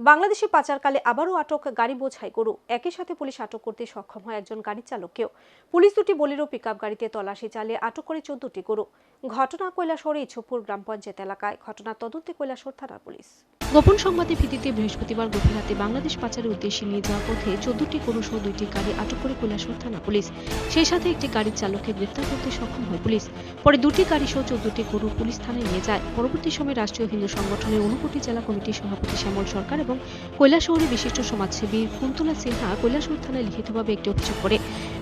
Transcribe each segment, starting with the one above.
বাংলাদেশে পাচারকালে আবারও আটক গাড়ি বোঝাই গরু। একই সাথে পুলিশ আটক করতে সক্ষম হয় একজন গাড়ি চালককেও। পুলিশ দুটি বলিরো পিকআপ গাড়িতে তল্লাশি চালিয়ে আটক করে চোদ্দটি গরু। ঘটনা কৈলাসহরে ইছুপুর গ্রাম পঞ্চায়েত এলাকায় ঘটনা তদন্তে কৈলাসহর থানার পুলিশ। গোপন সংবাদের ভিত্তিতে বৃহস্পতিবার গভীর রাতে বাংলাদেশ পাচারের উদ্দেশ্যে নিয়ে যাওয়া পথে চোদ্দটি গরু সহ দুইটি গাড়ি আটক করে কৈলাসহর থানা পুলিশ। সেই সাথে একটি গাড়ির চালককে গ্রেফতার করতে সক্ষম হয় পুলিশ। পরে দুটি গাড়ি সহ চোদ্দটি গরু পুলিশ থানায় নিয়ে যায়। পরবর্তী সময়ে রাষ্ট্রীয় হিন্দু সংগঠনের ঊনকোটি জেলা কমিটির সভাপতি শ্যামল সরকার এবং কৈলাসহরের বিশিষ্ট সমাজসেবী কুন্তলা সিনহা কৈলাসহর থানায় লিখিতভাবে একটি অভিযোগ করে।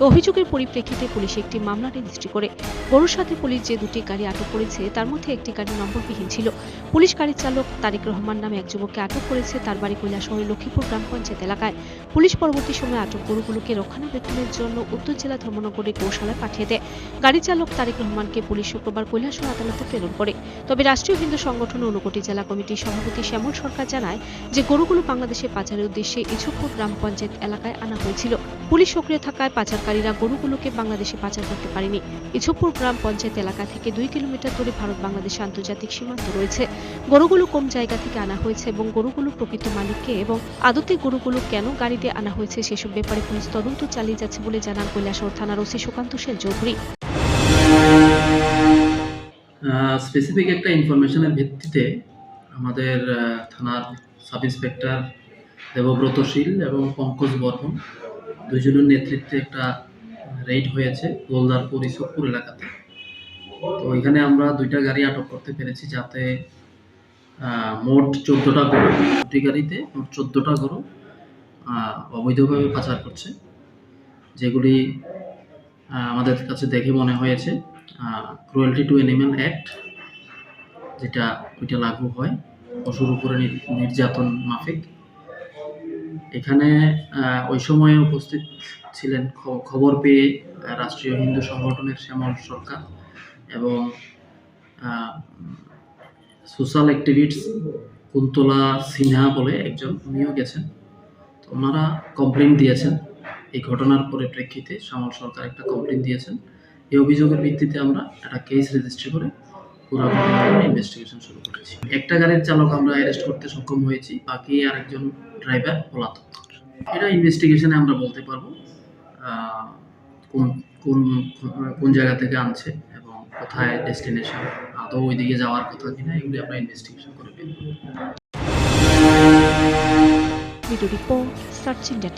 অভিযোগের পরিপ্রেক্ষিতে পুলিশ একটি মামলা রেজিস্ট্রি করে। গরুর সাথে পুলিশ যে দুটি গাড়ি আটক করেছে, তার মধ্যে একটি গাড়ি নম্বরবিহীন ছিল। পুলিশ গাড়ির চালক তারেক রহমান নামে এক যুবককে আটক করেছে, তার বাড়ি কৈলাসহরের লক্ষ্মীপুর গ্রাম পঞ্চায়েত এলাকায়। পুলিশ পরবর্তী সময়ে আটক গরুগুলোকে রক্ষণাবেক্ষণের জন্য উত্তর জেলা ধর্মনগরের গৌশালায় পাঠিয়ে দেয়। গাড়ি চালক তারেক রহমানকে পুলিশ শুক্রবার কৈলাসহর আদালতে প্রেরণ করে। তবে রাষ্ট্রীয় হিন্দু সংগঠন ঊনকোটি জেলা কমিটির সভাপতি শ্যামল সরকার জানায় যে গরুগুলো বাংলাদেশে পাচারের উদ্দেশ্যে ইছুপুর গ্রাম পঞ্চায়েত এলাকায় আনা হয়েছিল। পুলিশ সক্রিয় থাকায় পাচারকারীরা গরুগুলোকে বাংলাদেশে পাচার করতে পারেনি। ইছুপুর গ্রাম পঞ্চায়েত এলাকা থেকে দুই কিলোমিটার দূরে ভারত বাংলাদেশ আন্তর্জাতিক সীমান্ত রয়েছে। গরুগুলো কোন জায়গা থেকে আনা হয়েছে এবং গরুগুলো প্রকৃত মালিককে এবং আদতে গরুগুলো কেন গাড়িতে আনা হয়েছে সেসব ব্যাপারে পুলিশ তদন্ত চালিয়ে যাচ্ছে বলে জানান কৈলাসহর থানার ওসি সুকান্ত সেন চৌধুরী। স্পেসিফিক একটা ইনফরমেশনের ভিত্তিতে আমাদের থানার সাব ইন্সপেক্টর দেবব্রত শীল এবং পঙ্কজ বর্মন দুজনের নেতৃত্বে একটা রেড হয়েছে গোলদারপুর ইসবপুর এলাকাতে। তো এখানে আমরা দুইটা গাড়ি আটক করতে পেরেছি যাতে মোট চোদ্দোটা গরু, দুটি গাড়িতে মোট চোদ্দোটা গরু অবৈধভাবে পাচার করছে। যেগুলি আমাদের কাছে দেখে মনে হয়েছে ক্রুয়েলটি টু অ্যানিম্যাল অ্যাক্ট যেটা, ওইটা লাগু হয়। পশুর উপরে নির- নির্যাতন মাফিক। এখানে ওই সময়ে উপস্থিত ছিলেন খবর পেয়ে রাষ্ট্রীয় হিন্দু সংগঠনের শ্যামল সরকার এবং সোশ্যাল অ্যাক্টিভিস্ট কুন্তলা সিনহা বলে একজন, উনিও গেছেন। তো ওনারা কমপ্লেন দিয়েছেন। এই ঘটনার পরিপ্রেক্ষিতে শ্যামল সরকার একটা কমপ্লেন দিয়েছেন। এই অভিযোগের ভিত্তিতে আমরা একটা কেস রেজিস্ট্রি করে পুরো ইনভেস্টিগেশন শুরু করেছি। একটা গাড়ির চালক আমরা অ্যারেস্ট করতে সক্ষম হয়েছি, বাকি আরেকজন ড্রাইভার পলাতক। এটা ইনভেস্টিগেশনে আমরা বলতে পারব কোন কোন কোন জায়গা থেকে আনছে এবং কোথায় ডেস্টিনেশন আদৌ ওইদিকে যাওয়ার কথা কিনা, এগুলি আমরা ইনভেস্টিগেশন করে করব। Video report search India